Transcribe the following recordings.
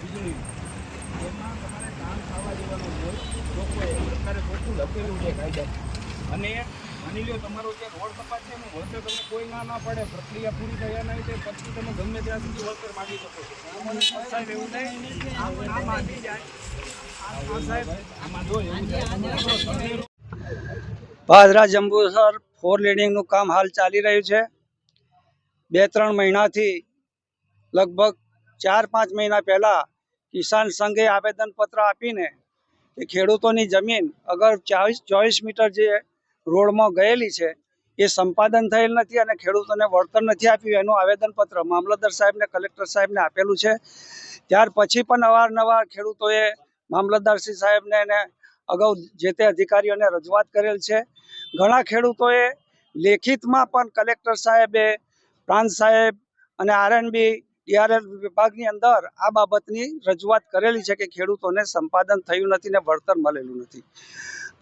વીજળી એમાં તમારે કામ ખાવા દેવાનું હોય લોકોએ સરકારે ખોટું લખેલું છે કાયદા અને માની લો તમારો જે રોડ કપાત છે એનું વળતર તમને કોઈ ના ના પડે, પ્રક્રિયા પૂરી થયા નહીં તે પછી તમે ગમે ત્યાં સુધી વળતર માગી શકો છો. સાહેબ એવું નહીં આમ આમ આવી જાય. આમાં જો ભાદરા જંબુસર ફોર લેડિંગનું કામ હાલ ચાલી રહ્યું છે. બે ત્રણ મહિનાથી લગભગ ચાર પાંચ મહિના પહેલાં કિસાન સંઘે આવેદનપત્ર આપીને કે ખેડૂતોની જમીન અગર ચાવીસ ચોવીસ મીટર જે રોડમાં ગયેલી છે, એ સંપાદન થયેલ નથી અને ખેડૂતોને વળતર નથી આપ્યું. એનું આવેદનપત્ર મામલતદાર સાહેબને, કલેક્ટર સાહેબને આપેલું છે. ત્યાર પછી પણ અવારનવાર ખેડૂતોએ મામલતદારશ્રી સાહેબને એને અગાઉ જે તે અધિકારીઓને રજૂઆત કરેલ છે. ઘણા ખેડૂતોએ લેખિતમાં પણ કલેક્ટર સાહેબે પ્રાંત સાહેબ અને આરએનબી ડીઆરએલ વિભાગની અંદર આ બાબતની રજૂઆત કરેલી છે કે ખેડૂતોને સંપાદન થયું નથી ને વળતર મળેલું નથી.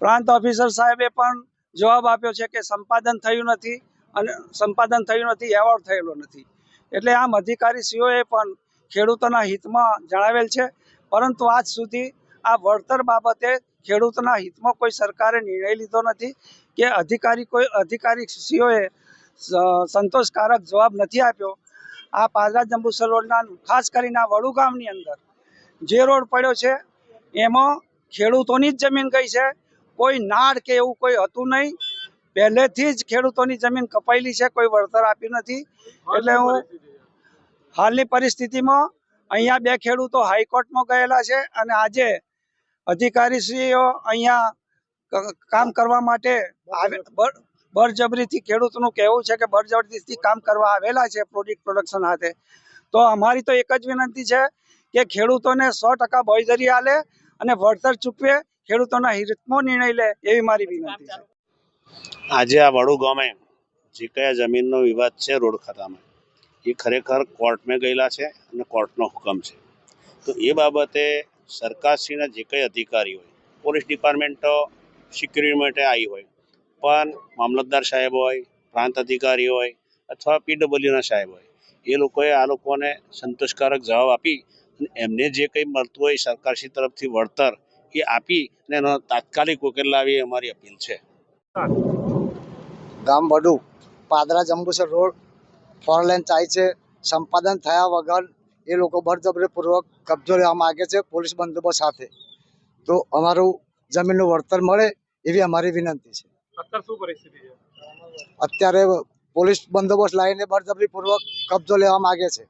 પ્રાંત ઓફિસર સાહેબે પણ જવાબ આપ્યો છે કે સંપાદન થયું નથી અને સંપાદન થયું નથી, એવોર્ડ થયેલો નથી. એટલે આમ અધિકારીશ્રીઓએ પણ ખેડૂતોના હિતમાં જણાવેલ છે, પરંતુ આજ સુધી આ વળતર બાબતે ખેડૂતોના હિતમાં કોઈ સરકારે નિર્ણય લીધો નથી કે અધિકારી કોઈ અધિકારીશ્રીઓએ સંતોષકારક જવાબ નથી આપ્યો. આ પાદરા જંબુસર રોડના ખાસ કરીને આ વડુ ગામની અંદર જે રોડ પડ્યો છે એમાં ખેડૂતોની જ જમીન ગઈ છે. કોઈ નાળ કે એવું કોઈ હતું નહીં. પહેલેથી જ ખેડૂતોની જમીન કપાયેલી છે કોઈ વળતર આપ્યું નથી. એટલે હું હાલની પરિસ્થિતિમાં અહીંયા બે ખેડૂતો હાઈકોર્ટમાં ગયેલા છે અને આજે અધિકારીશ્રીઓ અહીંયા કામ કરવા માટે બળજબરીથી ખેડૂતનું કહેવું છે કે બળજબરીથી કામ કરવા આવેલા છે પ્રોડક્ટ પ્રોડક્શન હાથે. તો અમારી તો એક જ વિનંતી છે કે ખેડૂતોને સો ટકા બોયધરી આલે અને વળતર ચૂકવે, ખેડૂતોના હિતમાં નિર્ણય લે એવી મારી વિનંતી છે. આજે આ વડુ ગામે જે કયા જમીનનો વિવાદ છે રોડ ખાતામાં, એ ખરેખર કોર્ટમાં ગયેલા છે અને કોર્ટનો હુકમ છે. તો એ બાબતે સરકારશ્રીના જે કંઈ અધિકારી હોય, પોલીસ ડિપાર્ટમેન્ટ સિક્યુરિટી માટે આવી હોય પણ મામલતદાર સાહેબ હોય, પ્રાંત અધિકારી હોય અથવા પીડબ્લ્યુના સાહેબ હોય, એ લોકોએ આ લોકોને સંતોષકારક જવાબ આપી અને એમને જે કંઈ મળતું હોય સરકારશ્રી તરફથી વળતર એ આપી અને એનો તાત્કાલિક ઉકેલ લાવી અમારી અપીલ છે. ગામ Vadu Padra Jambusar road, four lane થાય છે. સંપાદન થયા વગર એ લોકો બળજબરીપૂર્વક કબજો લેવા માગે છે પોલીસ બંદોબસ્ત સાથે. તો અમારું જમીનનું વળતર મળે એવી અમારી વિનંતી છે. અત્યારે પોલીસ બંદોબસ્ત લાવીને બળજબરીપૂર્વક કબજો લેવા માગે છે.